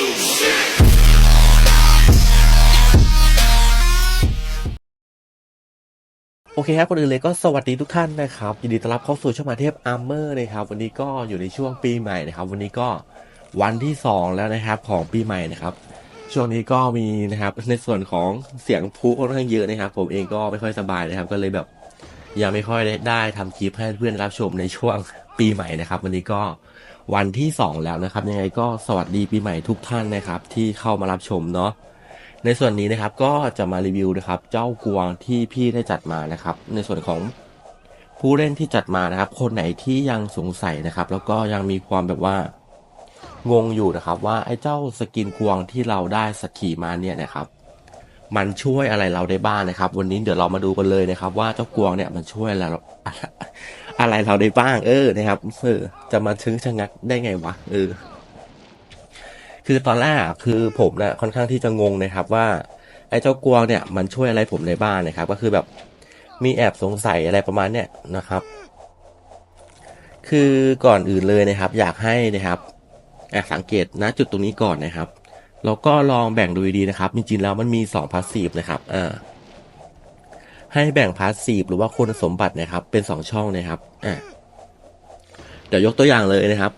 โอเคครับคนอื่นเลยก็สวัสดีทุกท่านนะครับ ยินดีต้อนรับเข้าสู่ช่องมาเทพอาร์เมอร์นะครับ วันนี้ก็อยู่ในช่วงปีใหม่นะครับ วันนี้ก็วันที่ 2 แล้วนะครับของปีใหม่นะครับ ช่วงนี้ก็มีนะครับในส่วนของเสียงพลุค่อนข้างเยอะนะครับ ผมเองก็ไม่ค่อยสบายนะครับ ก็เลยแบบยังไม่ค่อยได้ได้ทำคลิปให้เพื่อนรับชมในช่วงปีใหม่นะครับ วันนี้ก็ วันที่ 2 แล้วนะครับ ยังไงก็สวัสดีปีใหม่ทุกท่านนะครับ ที่เข้ามารับชมเนาะในส่วนนี้นะครับก็จะมารีวิวนะครับ เจ้ากวางที่พี่ได้จัดมานะครับ ในส่วนของผู้เล่นที่จัดมานะครับ คนไหนที่ยังสงสัยนะครับ แล้วก็ยังมีความแบบว่างงอยู่นะครับ ว่าไอ้เจ้าสกินกวางที่เราได้สกขีมาเนี่ยนะครับ มันช่วยอะไรเราได้บ้างนะครับ วันนี้เดี๋ยวเรามาดูกันเลยนะครับ ว่าเจ้ากวางเนี่ยมันช่วยอะไรเรา อะไรเราได้บ้าง เออนะครับเออจะมาถึงชะงักได้ไงวะเออ คือตอนแรกคือผมเนี่ยค่อนข้างที่จะงงนะครับว่า ไอ้เจ้ากวางเนี่ย มันช่วยอะไรผมในบ้านนะครับ ก็คือแบบมีแอบสงสัยอะไรประมาณเนี้ยนะครับ คือก่อนอื่นเลยนะครับ อยากให้นะครับแอบสังเกตนะจุดตรงนี้ก่อนนะครับแล้วก็ลองแบ่งดูดีนะครับ จริงๆแล้วมันมี2พาสซีฟนะครับอ่า ให้แบ่งพาสซีฟหรือว่าคุณสมบัตินะครับ เป็น 2 ช่องนะครับอ่าเดี๋ยวยกตัวอย่างเลยนะครับ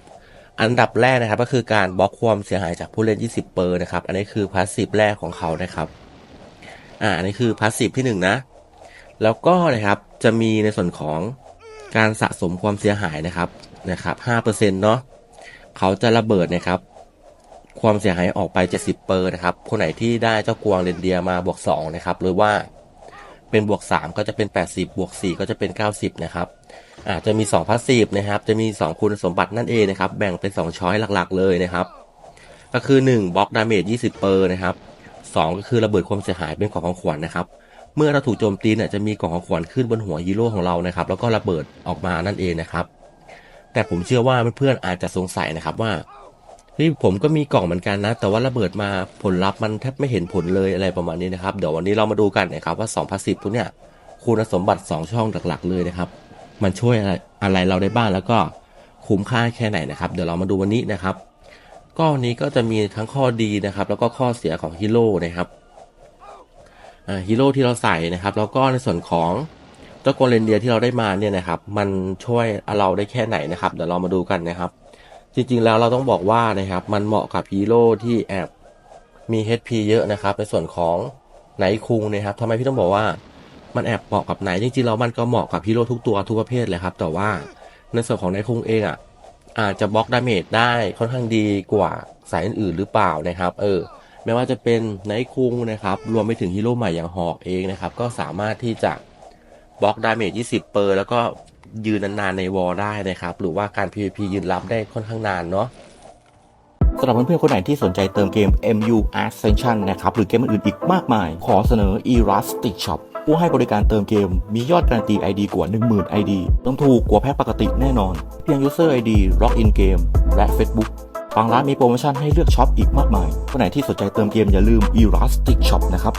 อันดับแรกนะครับ ก็คือการบล็อกความเสียหายจากผู้เล่น 20 เปอร์นะครับ อันนี้คือพาสซีฟแรกของเขานะครับ อ่าอันนี้คือพาสซีฟที่หนึ่งนะแล้วก็นะครับจะมีในส่วนของการสะสมความเสียหายนะครับนะครับ5%เนาะเขาจะระเบิดนะครับ ความเสียหายออกไป 70เปอร์นะครับ คนไหนที่ได้เจ้ากวางเรนเดียร์มาบวก2นะครับหรือว่า เป็นบวก 3 ก็จะเป็น 80 บวก 4 ก็จะเป็น 90 นะครับอาจจะมี 2 พาสซีฟนะครับ จะมี 2 คุณสมบัตินั่นเองนะครับ แบ่งเป็น 2 ช้อยหลักๆ เลยนะครับ ก็คือ 1บล็อกดาเมจ20 เปอร์นะครับ 2 ก็คือระเบิดความเสียหายเป็นของของขวัญนะครับ เมื่อเราถูกโจมตีเนี่ยจะมีกล่องของขวัญขึ้นบนหัวฮีโร่ของเรานะครับ แล้วก็ระเบิดออกมานั่นเองนะครับ แต่ผมเชื่อว่าเพื่อนๆอาจจะสงสัยนะครับว่า เฮ้ยผมก็มีกล่องเหมือนกันนะ แต่ว่าระเบิดมาผลลัพธ์มันแทบไม่เห็นผลเลยอะไรประมาณนี้นะครับเดี๋ยววันนี้เรามาดูกันนะครับว่า2พาสซีฟพวกเนี้ยคุณสมบัติ 2 ช่องหลักๆ เลยนะครับ มันช่วยอะไรอะไรเราได้บ้างแล้วก็คุ้มค่าแค่ไหนนะครับ เดี๋ยวเรามาดูวันนี้นะครับก็วันนี้ก็จะมีทั้งข้อดีนะครับ แล้วก็ข้อเสียของฮีโร่นะครับฮีโร่ที่เราใส่นะครับ แล้วก็ในส่วนของเจ้าโกเลนเดียที่เราได้มาเนี่ยนะครับ มันช่วยเราได้แค่ไหนนะครับ เดี๋ยวเรามาดูกันนะครับ จริงๆแล้วเราต้องบอกว่านะครับมันเหมาะกับฮีโร่ที่แอบมี HP เยอะนะครับ ในส่วนของไนคุงนะครับทำไมพี่ต้องบอกว่ามันแอบเหมาะกับไหนจริงๆแล้วมันก็เหมาะกับฮีโร่ทุกตัวทุกประเภทเลยครับแต่ว่าในส่วนของไนคุงเองอะอาจจะบล็อกดาเมจได้ค่อนข้างดีกว่าสายอื่นๆหรือเปล่านะครับ เออไม่ว่าจะเป็นไนคุงนะครับ รวมไปถึงฮีโร่ใหม่อย่างหอกเองนะครับ ก็สามารถที่จะบล็อกดาเมจ 20 เปอร์ แล้วก็ ยืนนานๆในวอลได้นะครับ หรือว่าการ PVP ยืนรับได้ค่อนข้างนานเนาะสำหรับเพื่อนๆคนไหนที่สนใจเติมเกม MU Ascension นะครับ หรือเกมอื่นๆอีกมากมาย ขอเสนอ Elastic Shop ผู้ให้บริการเติมเกมมียอดการันตี ID กว่า 10,000 ID ต้องถูกกว่าแพ็คปกติแน่นอน เพียง User ID Login Game และ Facebook ทางร้านมีโปรโมชั่นให้เลือกช็อปอีกมากมายคนไหนที่สนใจเติมเกมอย่าลืม Elastic Shop นะครับ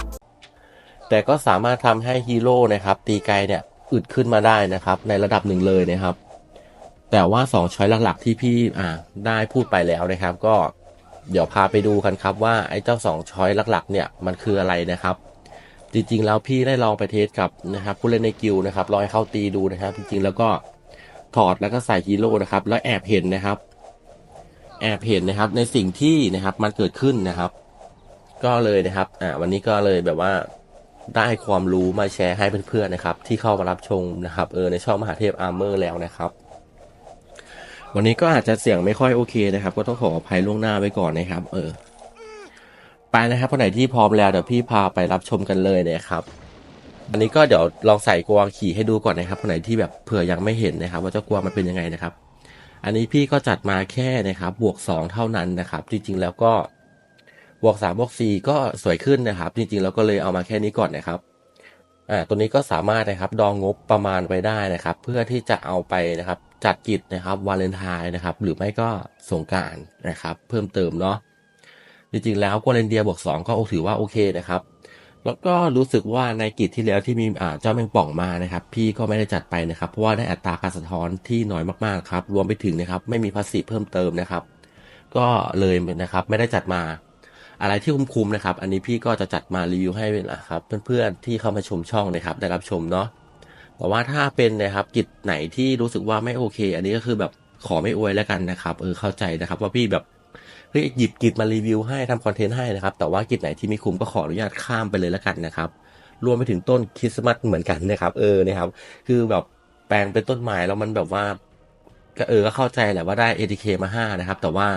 แต่ก็สามารถทำให้ฮีโร่นะครับตีไกลเนี่ย อึดขึ้นมาได้นะครับ ในระดับหนึ่งเลยนะครับ แต่ว่า2ช้อยหลักๆที่พี่อ่าได้พูดไปแล้วนะครับ ก็เดี๋ยวพาไปดูกันครับว่าไอ้เจ้า2ช้อยหลักๆ เนี่ยมันคืออะไรนะครับจริงๆแล้วพี่ได้ลองไปเทสกับนะครับผู้เล่นในกิลนะครับลองให้เข้าตีดูนะครับ จริงๆแล้วก็ถอดแล้วก็ใส่ฮีโร่นะครับ แล้วแอบเห็นนะครับ แอบเห็นนะครับ ในสิ่งที่นะครับมันเกิดขึ้นนะครับ ก็เลยนะครับ อ่า วันนี้ก็เลยแบบว่า ได้ความรู้มาแชร์ให้เพื่อนๆนะครับ ที่เข้ามารับชมนะครับเออในช่องมหาเทพอาร์เมอร์แล้วนะครับ วันนี้ก็อาจจะเสียงไม่ค่อยโอเคนะครับ ก็ต้องขออภัยล่วงหน้าไว้ก่อนนะครับ เออ ไปนะครับคนไหนที่พร้อมแล้วเดี๋ยวพี่พาไปรับชมกันเลยนะครับอันนี้ก็เดี๋ยวลองใส่กวางขี่ให้ดูก่อนนะครับคนไหนที่แบบเผื่อยังไม่เห็นนะครับ ว่าเจ้ากวางมันเป็นยังไงนะครับ อันนี้พี่ก็จัดมาแค่นะครับ บวกสองเท่านั้นนะครับ จริงๆแล้วก็ บวกสามบวกสี่ก็สวยขึ้นนะครับ จริงๆแล้วก็เลยเอามาแค่นี้ก่อนนะครับอ่าตัวนี้ก็สามารถนะครับดองงบประมาณไว้ได้นะครับ เพื่อที่จะเอาไปนะครับจัดกิจนะครับวาเลนไทน์นะครับ หรือไม่ก็สงการนะครับ เพิ่มเติมเนาะจริงๆแล้วกัวเลนเดียบวกสองก็ถือว่าโอเคนะครับ แล้วก็รู้สึกว่าในกิจที่แล้วที่มีอ่าเจ้าแมงป่องมานะครับ พี่ก็ไม่ได้จัดไปนะครับ เพราะว่าได้อัตราการสะท้อนที่น้อยมากๆครับ รวมไปถึงนะครับ ไม่มีภาษีเพิ่มเติมนะครับ ก็เลยนะครับไม่ได้จัดมา อะไรที่คุ้มๆนะครับ อันนี้พี่ก็จะจัดมารีวิวให้นะครับ เพื่อนๆที่เข้ามาชมช่องนะครับ ได้รับชมเนาะแต่ว่าถ้าเป็นนะครับกิจไหนที่รู้สึกว่าไม่โอเค อันนี้ก็คือแบบขอไม่อวยแล้วกันนะครับเออเข้าใจนะครับ ว่าพี่แบบเฮ้ยหยิบกิจมารีวิวให้ทำคอนเทนต์ให้นะครับ แต่ว่ากิจไหนที่ไม่คุ้มก็ขออนุญาตข้ามไปเลยแล้วกันนะครับรวมไปถึงต้นคริสต์มาสเหมือนกันนะครับ เออนะครับ คือแบบแปลงเป็นต้นไม้แล้วมันแบบว่าก็เออก็เข้าใจแหละว่าได้ ATK มาห้านะครับ แต่ว่า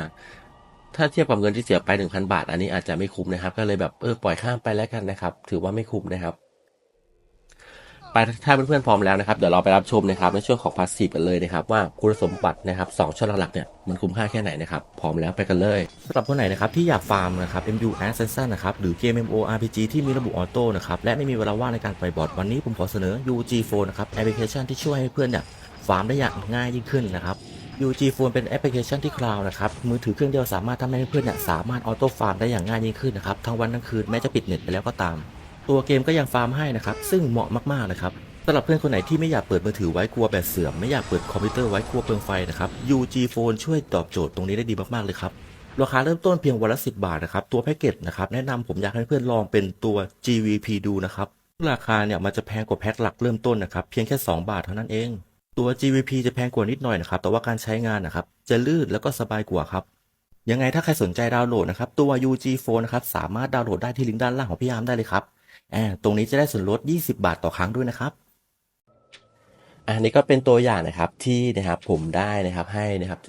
ถ้าเทียบกับเงินที่เสียไปหนึ่งพันบาท อันนี้อาจจะไม่คุ้มนะครับ ก็เลยแบบเออปล่อยข้ามไปแล้วกันนะครับ ถือว่าไม่คุ้มนะครับ ไปถ้าเพื่อนๆพร้อมแล้วนะครับเดี๋ยวเราไปรับชมนะครับในช่วงของพาสซีฟกันเลยนะครับ ว่าคุณสมบัตินะครับสองช่องหลักเนี่ยมันคุ้มค่าแค่ไหนนะครับพร้อมแล้วไปกันเลยสำหรับคนไหนนะครับที่อยากฟาร์มนะครับ MU Ascension นะครับหรือเกม MMORPG ที่มีระบบออโต้นะครับและไม่มีเวลาว่างในการปล่อยบอทวันนี้ผมขอเสนอ UG Phone นะครับแอปพลิเคชันที่ช่วยให้เพื่อนเนี่ยฟาร์มได้อย่างง่ายยิ่งขึ้นนะครับ UG Phone เป็นแอปพลิเคชันที่คลาวนะครับ มือถือเครื่องเดียวสามารถทำให้เพื่อนเนี่ยสามารถออโต้ฟาร์มได้อย่างง่ายยิ่งขึ้นนะครับ ทั้งวันทั้งคืนแม้จะปิดเน็ตไปแล้วก็ตาม ตัวเกมก็ยังฟาร์มให้นะครับ ซึ่งเหมาะมากๆนะครับสำหรับเพื่อนคนไหนที่ไม่อยากเปิดมือถือไว้กลัวแบตเสื่อมไม่อยากเปิดคอมพิวเตอร์ไว้กลัวเปลืองไฟนะครับ UG Phone ช่วยตอบโจทย์ตรงนี้ได้ดีมากๆเลยครับราคาเริ่มต้นเพียงวันละ10 บาทนะครับ ตัวแพ็กเกจนะครับแนะนำผมอยากให้เพื่อนลองเป็นตัว GVP ดูนะครับ ราคาเนี่ยมันจะแพงกว่าแพ็คหลักเริ่มต้นนะครับ เพียงแค่ 2 บาทเท่านั้นเอง ตัว GVP จะแพงกว่านิดหน่อยนะครับ แต่ว่าการใช้งานนะครับ จะลื่นแล้วก็สบายกว่าครับ ยังไงถ้าใครสนใจดาวน์โหลดนะครับ ตัว UG Phone นะครับ สามารถดาวน์โหลดได้ที่ลิงก์ด้านล่างของพี่ยามได้เลยครับแอบตรงนี้จะได้ส่วนลด 20 บาทต่อครั้งด้วยนะครับ อันนี้ก็เป็นตัวอย่างนะครับที่นะครับผมได้นะครับให้นะครับ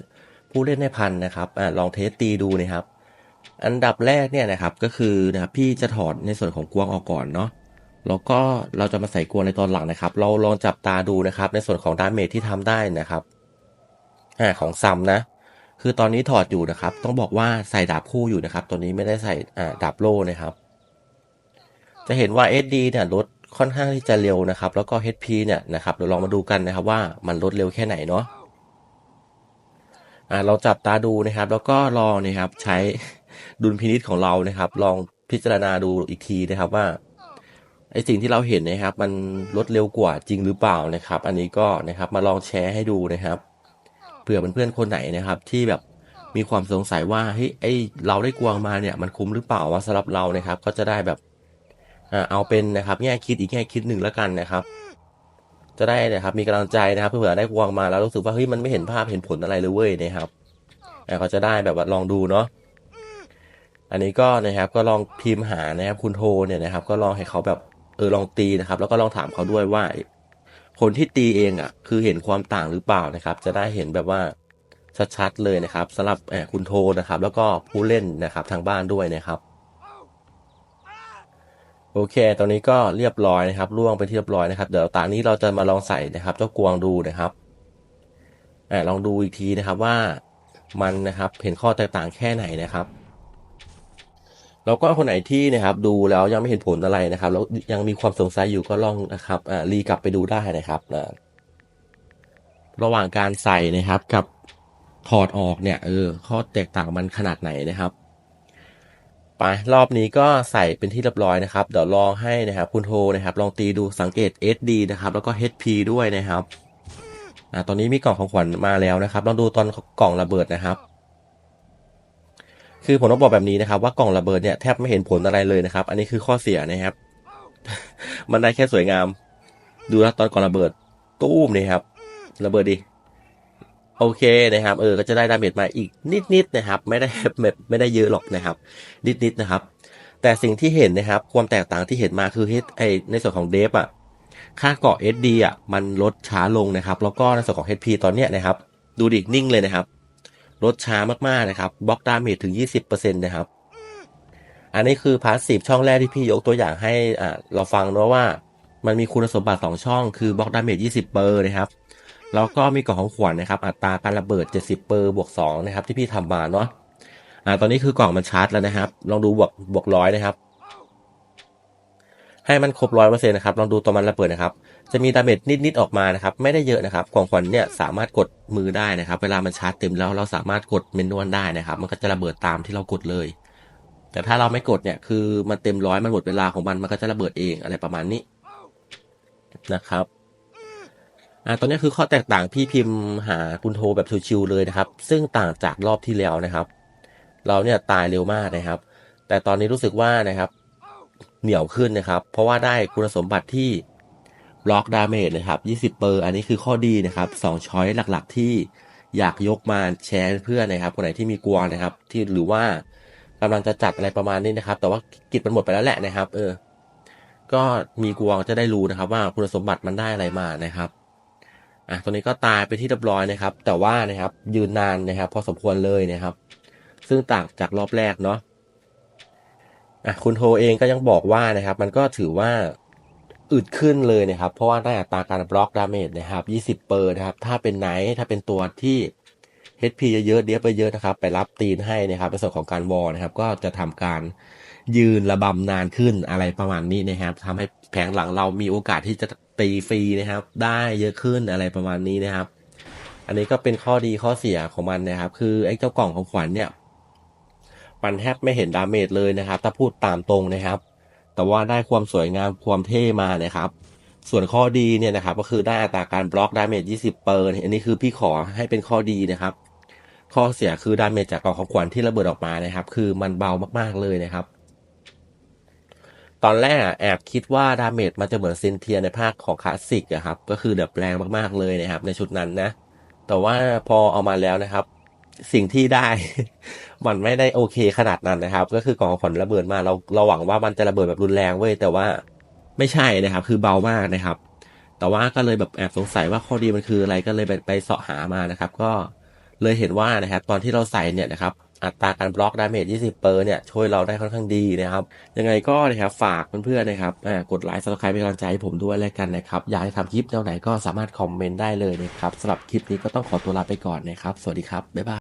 ผู้เล่นในพันนะครับอาลองเทสตีดูนะครับ อันดับแรกเนี่ยนะครับก็คือนะครับพี่จะถอดในส่วนของกวางออกก่อนเนาะ แล้วก็เราจะมาใส่กวางในตอนหลังนะครับ เราลองจับตาดูนะครับ ในส่วนของดาเมจที่ทำได้นะครับอ่าของซัมนะ คือตอนนี้ถอดอยู่นะครับ ต้องบอกว่าใส่ดาบคู่อยู่นะครับ ตัวนี้ไม่ได้ใส่อ่าดาบโล่นะครับ จะเห็นว่า SD เนี่ยลดค่อนข้างที่จะเร็วนะครับ แล้วก็ HP เนี่ยนะครับเดี๋ยวลองมาดูกันนะครับว่ามันลดเร็วแค่ไหนเนาะอ่าเราจับตาดูนะครับ แล้วก็ลองนะครับใช้ดุลพินิษของเรานะครับ ลองพิจารณาดูอีกทีนะครับว่า ไอสิ่งที่เราเห็นนะครับ มันลดเร็วกว่าจริงหรือเปล่านะครับ อันนี้ก็นะครับมาลองแชร์ให้ดูนะครับเผื่อเพื่อนๆคนไหนนะครับ ที่แบบมีความสงสัยว่าเฮ้ยไอเราได้กวางมาเนี่ย มันคุ้มหรือเปล่าว่าสำหรับเรานะครับ ก็จะได้แบบอ่าเอาเป็นนะครับ แง่คิดอีกแง่คิดหนึ่งแล้วกันนะครับ จะได้นะครับ มีกำลังใจนะครับเพื่อได้กวางมาแล้วรู้สึกว่าเฮ้ยมันไม่เห็นภาพเห็นผลอะไรเลยเว้ยนะครับอ่าจะได้แบบว่าลองดูเนาะอันนี้ก็นะครับก็ลองพิมพ์หานะครับคุณโทเนี่ยนะครับ ก็ลองให้เขาแบบ เออลองตีนะครับ แล้วก็ลองถามเขาด้วยว่า คนที่ตีเองอะ คือเห็นความต่างหรือเปล่านะครับ จะได้เห็นแบบว่าชัดๆเลยนะครับสำหรับแอบคุณโทนะครับ แล้วก็ผู้เล่นนะครับทางบ้านด้วยนะครับโอเค ตอนนี้ก็เรียบร้อยนะครับล่วงไปที่เรียบร้อยนะครับ เดี๋ยวตานี้เราจะมาลองใส่นะครับ เจ้ากวางดูนะครับอ่าลองดูอีกทีนะครับว่ามันนะครับ เห็นข้อแตกต่างแค่ไหนนะครับ แล้วก็คนไหนที่นะครับดูแล้วยังไม่เห็นผลอะไรนะครับแล้วยังมีความสงสัยอยู่ก็ลองนะครับรีกลับไปดูได้นะครับนะระหว่างการใส่นะครับกับถอดออกเนี่ยเออข้อแตกต่างมันขนาดไหนนะครับไปรอบนี้ก็ใส่เป็นที่เรียบร้อยนะครับ เดี๋ยวลองให้นะครับ คุณโทนะครับ ลองตีดูสังเกต SD นะครับ แล้วก็ HP ด้วยนะครับอ่าตอนนี้มีกล่องของขวัญมาแล้วนะครับลองดูตอนกล่องระเบิดนะครับ คือผมต้องบอกแบบนี้นะครับว่ากล่องระเบิดเนี่ยแทบไม่เห็นผลอะไรเลยนะครับ อันนี้คือข้อเสียนะครับ มันได้แค่สวยงาม ดูนะตอนกล่องระเบิดตู้มนี่ครับ ระเบิดดิโอเคนะครับ เออ ก็จะได้ดาเมจมาอีกนิดๆนะครับ ไม่ได้แบบไม่ได้เยอะหรอกนะครับ นิดๆนะครับ แต่สิ่งที่เห็นนะครับ ความแตกต่างที่เห็นมาคือเฮดไอในส่วนของเดฟอะ ค่าเกาะ SD อะ มันลดช้าลงนะครับ แล้วก็ในส่วนของ HP ตอนเนี้ยนะครับ ดูดิ นิ่งเลยนะครับ ลดช้ามากๆนะครับบล็อกดาเมจถึง 20%นะครับ อันนี้คือพาสซีฟช่องแรกที่พี่ยกตัวอย่างให้อ่าเราฟังเนาะว่า มันมีคุณสมบัติสองช่อง คือบล็อกดาเมจ20เปอร์นะครับแล้วก็มีกล่องของขวัญนะครับ อัตราการระเบิด 70เปอร์บวก2นะครับที่พี่ทำมาเนาะอ่าตอนนี้คือกล่องมันชาร์จแล้วนะครับ ลองดูบวกบวกร้อยนะครับ ให้มันครบร้อยเปอร์เซ็นต์นะครับลองดูตัวมันระเบิดนะครับ จะมีดาเมจนิดๆออกมานะครับ ไม่ได้เยอะนะครับกล่องขวัญเนี่ยสามารถกดมือได้นะครับ เวลามันชาร์จเต็มแล้วเราสามารถกดเมนนวลได้นะครับ มันก็จะระเบิดตามที่เรากดเลย แต่ถ้าเราไม่กดเนี่ยคือมันเต็มร้อยมันหมดเวลาของมันมันก็จะระเบิดเองอะไรประมาณนี้นะครับอ่าตอนนี้คือข้อแตกต่างพี่พิมพ์หาคุณโทแบบชิวๆเลยนะครับ ซึ่งต่างจากรอบที่แล้วนะครับ เราเนี่ยตายเร็วมากนะครับ แต่ตอนนี้รู้สึกว่านะครับ เหนียวขึ้นนะครับ เพราะว่าได้คุณสมบัติที่บล็อกดาเมจนะครับ20เปอร์อันนี้คือข้อดีนะครับสองช้อยหลักๆที่อยากยกมาแชร์เพื่อนนะครับ คนไหนที่มีกวางนะครับ ที่หรือว่ากำลังจะจัดอะไรประมาณนี้นะครับ แต่ว่ากิจมันหมดไปแล้วแหละนะครับ เออ ก็มีกวางจะได้รู้นะครับ ว่าคุณสมบัติมันได้อะไรมานะครับอะตัวนี้ก็ตายไปที่เรียบร้อยนะครับ แต่ว่านะครับยืนนานนะครับ พอสมควรเลยนะครับ ซึ่งต่างจากรอบแรกเนาะ อะคุณโทเองก็ยังบอกว่านะครับ มันก็ถือว่าอึดขึ้นเลยนะครับ เพราะว่าได้อัตราการบล็อกดาเมจนะครับ20เปอร์นะครับ ถ้าเป็นไนท์ถ้าเป็นตัวที่ HP เยอะเดียบไปเยอะนะครับ ไปรับตีนให้นะครับในส่วนของการวอลนะครับ ก็จะทำการยืนระบำนานขึ้นอะไรประมาณนี้นะครับทำให้แผงหลังเรามีโอกาสที่จะตีฟรีนะครับ ได้เยอะขึ้นอะไรประมาณนี้นะครับ อันนี้ก็เป็นข้อดีข้อเสียของมันนะครับ คือไอ้เจ้ากล่องของขวัญเนี่ย มันแทบไม่เห็นดาเมจเลยนะครับ ถ้าพูดตามตรงนะครับ แต่ว่าได้ความสวยงามความเท่มานะครับ ส่วนข้อดีเนี่ยนะครับ ก็คือได้อัตราการบล็อกดาเมจ20 เปอร์อันนี้คือพี่ขอให้เป็นข้อดีนะครับ ข้อเสียคือดาเมจจากกองของขวัญที่ระเบิดออกมานะครับ คือมันเบามากๆเลยนะครับ ตอนแรกแอบคิดว่าดาเมจมันจะเหมือนซินเทียในภาคของคลาสสิกอะครับ ก็คือแบบแรงมากๆเลยนะครับ ในชุดนั้นนะ แต่ว่าพอเอามาแล้วนะครับ สิ่งที่ได้ มันไม่ได้โอเคขนาดนั้นนะครับ ก็คือกองของขวัญระเบิดมาเราเราหวังว่ามันจะระเบิดแบบรุนแรงเว้ยแต่ว่าไม่ใช่นะครับ คือเบามากนะครับ แต่ว่าก็เลยแบบแอบสงสัยว่าข้อดีมันคืออะไรก็เลยไปไปเสาะหามานะครับ ก็เลยเห็นว่านะครับ ตอนที่เราใส่เนี่ยนะครับอัตราการบล็อกดาเมจ 20 เปอร์เนี่ย ช่วยเราได้ค่อนข้างดีนะครับ ยังไงก็นะครับ ฝากเพื่อนๆนะครับกดไลค์ซับสไครป์เป็นกำลังใจให้ผมด้วยแล้วกันนะครับ อยากให้ทำคลิปแนวไหนก็สามารถคอมเมนต์ได้เลยนะครับสำหรับคลิปนี้ก็ต้องขอตัวลาไปก่อนนะครับ สวัสดีครับ บ๊ายบาย